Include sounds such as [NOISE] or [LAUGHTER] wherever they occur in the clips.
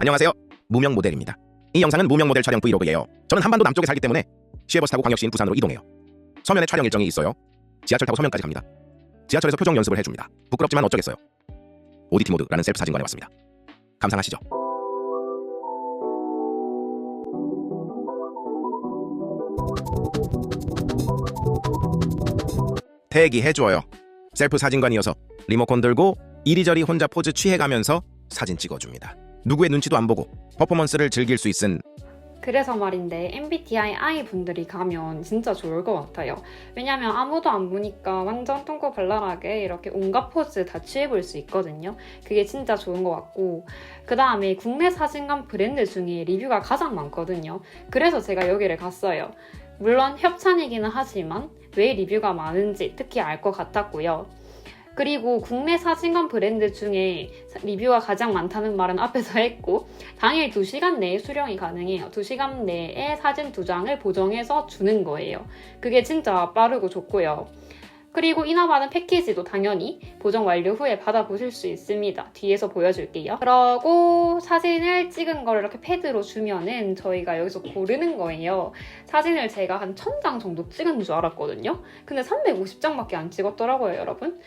안녕하세요. 무명 모델입니다. 이 영상은 무명 모델 촬영 브이로그예요. 저는 한반도 남쪽에 살기 때문에 시외버스 타고 광역시인 부산으로 이동해요. 서면에 촬영 일정이 있어요. 지하철 타고 서면까지 갑니다. 지하철에서 표정 연습을 해줍니다. 부끄럽지만 어쩌겠어요. 오디티 모드라는 셀프 사진관에 왔습니다. 감상하시죠. 대기해줘요. 셀프 사진관이어서 리모컨 들고 이리저리 혼자 포즈 취해가면서 사진 찍어줍니다. 누구의 눈치도 안 보고 퍼포먼스를 즐길 수 있은 그래서 말인데 MBTI I 분들이 가면 진짜 좋을 것 같아요. 왜냐면 아무도 안 보니까 완전 통고발랄하게 이렇게 온갖 포즈 다 취해볼 수 있거든요. 그게 진짜 좋은 것 같고 그 다음에 국내 사진관 브랜드 중에 리뷰가 가장 많거든요. 그래서 제가 여기를 갔어요. 물론 협찬이기는 하지만 왜 리뷰가 많은지 특히 알 것 같았고요. 그리고 국내 사진관 브랜드 중에 리뷰가 가장 많다는 말은 앞에서 [LAUGHS] 했고 당일 2시간 내에 수령이 가능해요. 2시간 내에 사진 두 장을 보정해서 주는 거예요. 그게 진짜 빠르고 좋고요. 그리고 인화받은 패키지도 당연히 보정 완료 후에 받아보실 수 있습니다. 뒤에서 보여줄게요. 그러고 사진을 찍은 거를 이렇게 패드로 주면은 저희가 여기서 고르는 거예요. 사진을 제가 한 1000장 정도 찍은 줄 알았거든요. 근데 350장밖에 안 찍었더라고요, 여러분.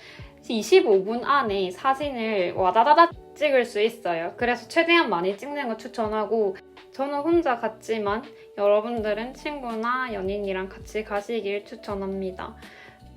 25분 안에 사진을 와다다다 찍을 수 있어요. 그래서 최대한 많이 찍는 거 추천하고 저는 혼자 갔지만 여러분들은 친구나 연인이랑 같이 가시길 추천합니다.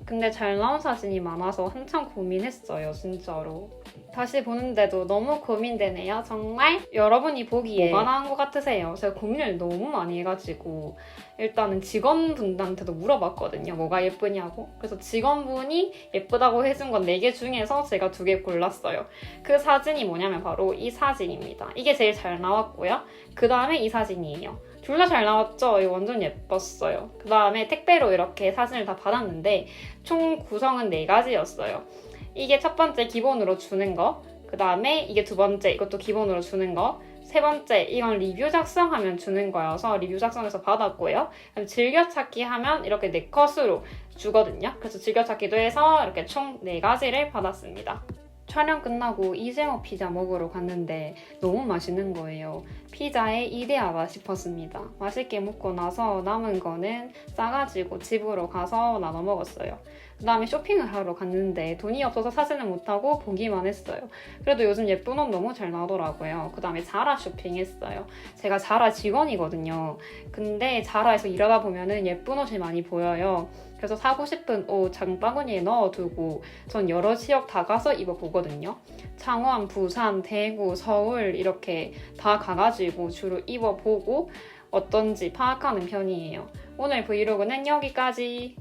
근데 잘 나온 사진이 많아서 한참 고민했어요, 진짜로. 다시 보는데도 너무 고민되네요, 정말. 여러분이 보기에 뭐가 나은 것 같으세요? 제가 고민을 너무 많이 해가지고 일단은 직원분한테도 물어봤거든요, 뭐가 예쁘냐고. 그래서 직원분이 예쁘다고 해준 건 4개 중에서 제가 2개 골랐어요. 그 사진이 뭐냐면 바로 이 사진입니다. 이게 제일 잘 나왔고요. 그 다음에 이 사진이에요. 둘다잘 나왔죠? 이거 완전 예뻤어요. 그 다음에 택배로 이렇게 사진을 다 받았는데 총 구성은 4가지였어요. 이게 첫 번째 기본으로 주는 거, 그 다음에 이게 두 번째 이것도 기본으로 주는 거, 세 번째 이건 리뷰 작성하면 주는 거여서 리뷰 작성해서 받았고요. 즐겨찾기 하면 이렇게 네 컷으로 주거든요. 그래서 즐겨찾기도 해서 이렇게 총 네 가지를 받았습니다. 촬영 끝나고 이재모 피자 먹으러 갔는데 너무 맛있는 거예요. 피자에 이대하다 싶었습니다. 맛있게 먹고 나서 남은 거는 싸가지고 집으로 가서 나눠 먹었어요. 그 다음에 쇼핑을 하러 갔는데 돈이 없어서 사진을 못하고 보기만 했어요. 그래도 요즘 예쁜 옷 너무 잘 나오더라고요. 그 다음에 자라 쇼핑했어요. 제가 자라 직원이거든요. 근데 자라에서 일하다 보면은 예쁜 옷이 많이 보여요. 그래서 사고 싶은 옷 장바구니에 넣어두고 전 여러 지역 다 가서 입어보 거든요. 창원, 부산, 대구, 서울 이렇게 다 가가지고 주로 입어보고 어떤지 파악하는 편이에요. 오늘 브이로그는 여기까지.